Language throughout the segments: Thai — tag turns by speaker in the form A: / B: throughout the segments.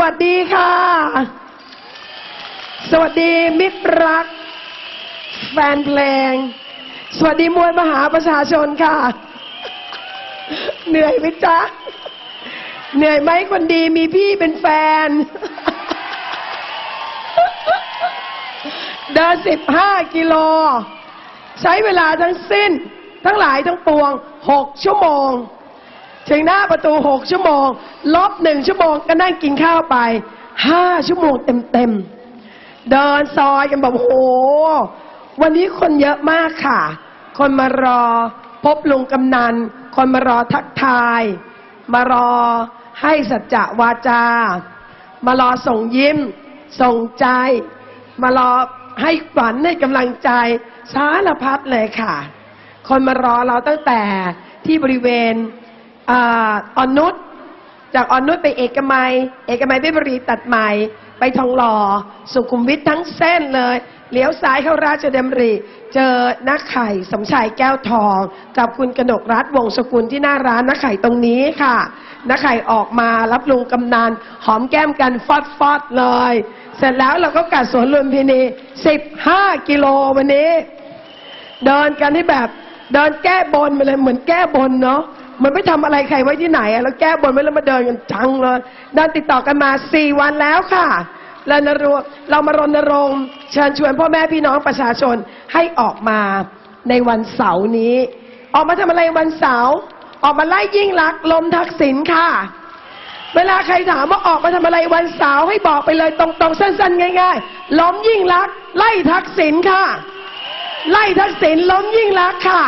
A: วัสดีค่ะ สวัสดีมิตรรัก แฟนเพลง สวัสดีมวลมหาประชาชนค่ะ เหนื่อยไหมจ๊ะ เหนื่อยไหมคนดีมีพี่เป็นแฟน เดินสิบห้ากิโล ใช้เวลาทั้งสิ้น ทั้งหลายทั้งปวงหกชั่วโมง ถึงหน้าประตูหกชั่วโมง ลบหนึ่งชั่วโมงก็นั่งกินข้าวไปห้าชั่วโมงเต็มๆ เดินซอยกันแบบโอ้โห วันนี้คนเยอะมากค่ะ คนมารอ พบลุงกำนัน คนมารอทักทาย มารอให้สัจจะวาจา มารอส่งยิ้ม ส่งใจ มารอให้ฝันให้กำลังใจสารพัดเลยค่ะ คนมารอเราตั้งแต่ที่บริเวณ อ่อนนุชจากอ่อนนุชไปเอกมัย เอกมัยไปบรีตัดใหม่ ไปทองหล่อ สุขุมวิททั้งเส้นเลยเลี้ยวซ้ายเข้าราชดำริ เจอนักไข่สมชายแก้วทอง กับคุณกนกรัฐวงศ์สกุลที่หน้าร้านนักไข่ตรงนี้ค่ะนักไข่ออกมารับลุงกำนันหอมแก้มกันฟอดฟอดเลย เสร็จแล้วเราก็กัดสวนลุมพินี 15 กิโลวันนี้ เดินกันที่แบบเดินแก้บนไปเลยเหมือนแก้บนเนาะ มันไม่ทำอะไรใครไว้ที่ไหนอะแล้วแก้บนไว้แล้วมาเดินกันจังเลยเดินติดต่อกันมาสี่วันแล้วค่ะแล้วนรเรามารณรงค์เชิญชวนพ่อแม่พี่น้องประชาชนให้ออกมาในวันเสาร์นี้ ออกมาทำอะไรวันเสาร์ออกมาไล่ยิ่งลักษณ์ลมทักษิณค่ะ เวลาใครถามว่าออกมาทำอะไรวันเสาร์ให้บอกไปเลยตรงๆสั้นๆ ง่ายๆล้มยิ่งลักษ์ไล่ทักษิณค่ะ ไล่ทักษิณล้มยิ่งลักษ์ค่ะ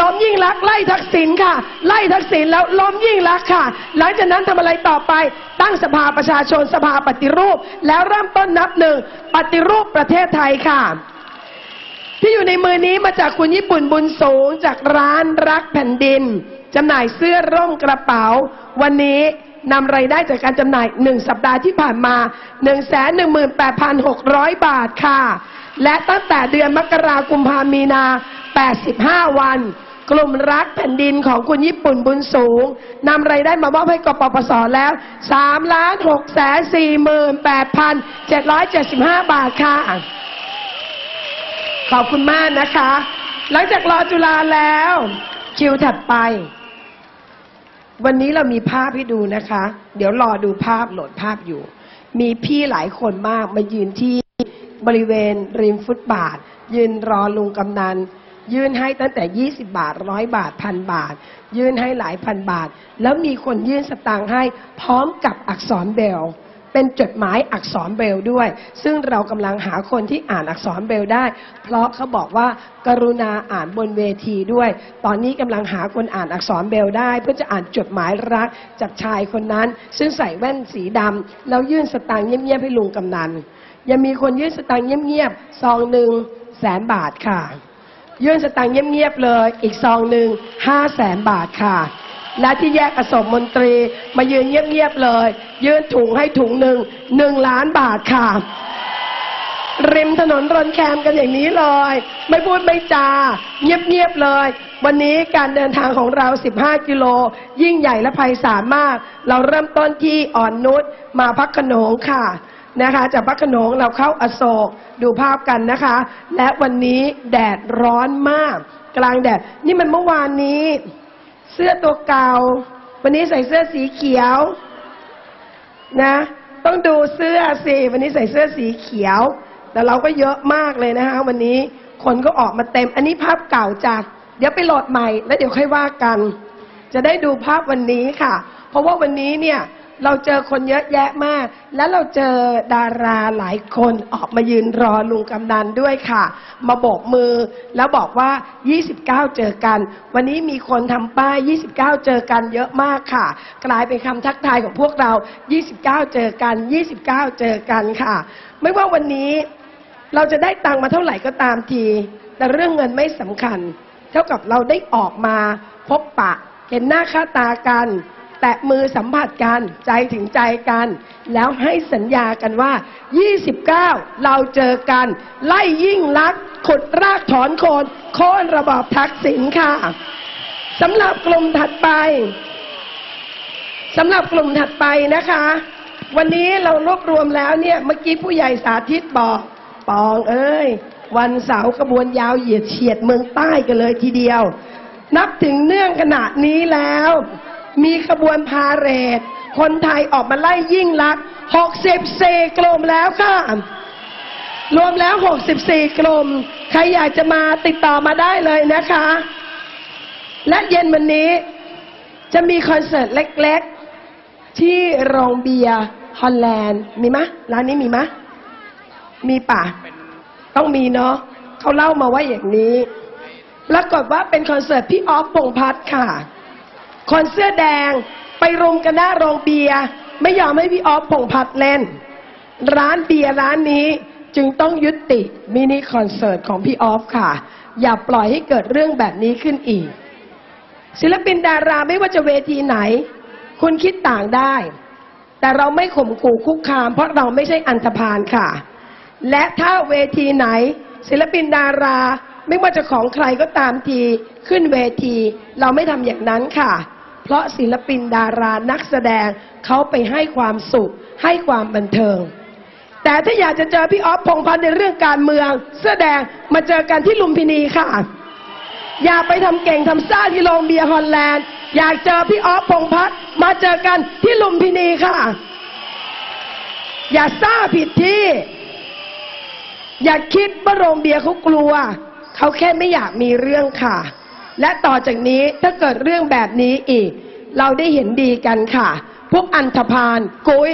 A: ล้มยิ่งลักไล่ทักษิณค่ะ ไล่ทักษิณแล้วล้มยิ่งลักค่ะ หลังจากนั้นทำอะไรต่อไป ตั้งสภาประชาชนสภาปฏิรูป แล้วเริ่มต้นนับหนึ่งปฏิรูปประเทศไทยค่ะ ที่อยู่ในมือนี้มาจากคุณญี่ปุ่นบุญสูงจากร้านรักแผ่นดินจำหน่ายเสื้อร่มกระเป๋า วันนี้นำไรายได้จากการจำหน่ายหนึ่งสัปดาห์ที่ผ่านมา 1 1 8 6 0 0 บาทค่ะ และตั้งแต่เดือนมกราคมพามีนา 85 วัน กลุ่มรักแผ่นดินของคุณญี่ปุ่นบุญสูงนำไรายได้มามอบให้กปปสแล้ว3ล้าน6แสน48 775 บาทค่ะ ขอบคุณมากนะคะ หลังจากรอจุฬาแล้ว คิวถัดไป วันนี้เรามีภาพให้ดูนะคะ เดี๋ยวรอดูภาพโหลดภาพอยู่ มีพี่หลายคนมากมายืนที่บริเวณริมฟุตบาท ยืนรอลุงกำนัน ยื่นให้ตั้งแต่ 20 บาทร้อยบาทพันบาท ยื่นให้หลายพันบาท แล้วมีคนยื่นสตางค์ให้พร้อมกับอักษรเบลเป็นจดหมายอักษรเบลด้วย ซึ่งเรากำลังหาคนที่อ่านอักษรเบลได้ เพราะเขาบอกว่ากรุณาอ่านบนเวทีด้วย ตอนนี้กำลังหาคนอ่านอักษรเบลได้ เพื่อจะอ่านจดหมายรักจากชายคนนั้น ซึ่งใส่แว่นสีดำแล้วยื่นสตางค์เงียบๆให้ลุงกำนันยังมีคนยื่นสตางค์เงียบๆซองหนึ่งแสนบาทค่ะ ยื่นสตางค์เงียบๆเลย อีกซองหนึ่งห้าแสนบาทค่ะ และที่แยกอโศกมนตรีมายืนเงียบๆเลย ยื่นถุงให้ถุงหนึ่งหนึ่งล้านบาทค่ะ ริมถนนรอนแคมกันอย่างนี้เลย ไม่พูดไม่จา เงียบๆเลย วันนี้การเดินทางของเรา 15 กิโล ยิ่งใหญ่และไพศาลมาก เราเริ่มต้นที่อ่อนนุชมาพักขนงค่ะ นะคะ จากพักขนงเราเข้าอโศกดูภาพกันนะคะ และวันนี้แดดร้อนมาก กลางแดด นี่มันเมื่อวานนี้ เสื้อตัวเก่า วันนี้ใส่เสื้อสีเขียวนะ ต้องดูเสื้อสิวันนี้ใส่เสื้อสีเขียว แต่เราก็เยอะมากเลยนะคะ วันนี้คนก็ออกมาเต็ม อันนี้ภาพเก่าจ้ะเดี๋ยวไปโหลดใหม่ แล้วเดี๋ยวค่อยว่ากัน จะได้ดูภาพวันนี้ค่ะ เพราะว่าวันนี้เนี่ย เราเจอคนเยอะแยะมาก แล้วเราเจอดาราหลายคนออกมายืนรอลุงกำนันด้วยค่ะ มาโบกมือแล้วบอกว่า 29 เจอกัน วันนี้มีคนทำป้าย 29 เจอกันเยอะมากค่ะ กลายเป็นคำทักทายของพวกเรา 29 เจอกัน 29 เจอกันค่ะ ไม่ว่าวันนี้เราจะได้ตังค์มาเท่าไหร่ก็ตามที แต่เรื่องเงินไม่สำคัญ เท่ากับเราได้ออกมาพบปะ เห็นหน้าค่าตากัน แตะมือสัมผัสกัน ใจถึงใจกัน แล้วให้สัญญากันว่า 29 เราเจอกัน ไล่ยิ่งลักขุดรากถอนโคนโค่นระบอบทักษิณค่ะสำหรับกลุ่มถัดไปสำหรับกลุ่มถัดไปนะคะ วันนี้เรารวบรวมแล้วเนี่ยเมื่อกี้ผู้ใหญ่สาธิตบอกปองเอ้ย วันเสาร์กระบวนยาวเหยียดเฉียดเมืองใต้กันเลยทีเดียว นับถึงเนื่องขนาดนี้แล้ว มีขบวนพาเหรด คนไทยออกมาไล่ยิ่งลักษณ์64กลุ่มแล้วค่ะ รวมแล้ว 64 กลุ่ม ใครอยากจะมาติดต่อมาได้เลยนะคะ และเย็นวันนี้จะมีคอนเสิร์ตเล็กๆ ที่โรงเบียร์ฮอลแลนด์มีมะร้านนี้มีมะ มีป่ะ ต้องมีเนาะเขาเล่ามาว่าอย่างนี้ปรากฏว่าเป็นคอนเสิร์ตพี่ออฟพงพัฒค่ะ คนเสื้อแดงไปรุมกันหน้าโรงเบียร์ไม่ยอมให้พี่ออฟพงษ์พัฒน์เล่น ร้านเบียร์ร้านนี้จึงต้องยุติมินิคอนเสิร์ตของพี่ออฟค่ะ อย่าปล่อยให้เกิดเรื่องแบบนี้ขึ้นอีก ศิลปินดาราไม่ว่าจะเวทีไหน คุณคิดต่างได้ แต่เราไม่ข่มขู่คุกคาม เพราะเราไม่ใช่อันธพาลค่ะ และถ้าเวทีไหน ศิลปินดาราไม่ว่าจะของใครก็ตามทีขึ้นเวที เราไม่ทำอย่างนั้นค่ะ เพราะศิลปินดารานักแสดงเขาไปให้ความสุข ให้ความบันเทิง แต่ถ้าอยากจะเจอพี่ออฟพงษ์พัฒน์ในเรื่องการเมืองเสื้อแดงมาเจอกันที่ลุมพินีค่ะ อย่าไปทำเก่งทำซ่าที่โรงเบียร์ฮอลแลนด์ อยากเจอพี่ออฟพงพัฒน์มาเจอกันที่ลุมพินีค่ะ อย่าซ่าผิดที่ อย่าคิดว่าโรงเบียร์เขากลัว เขาแค่ไม่อยากมีเรื่องค่ะ และต่อจากนี้ถ้าเกิดเรื่องแบบนี้อีก เราได้เห็นดีกันค่ะ พวกอันธพาลกุ้ย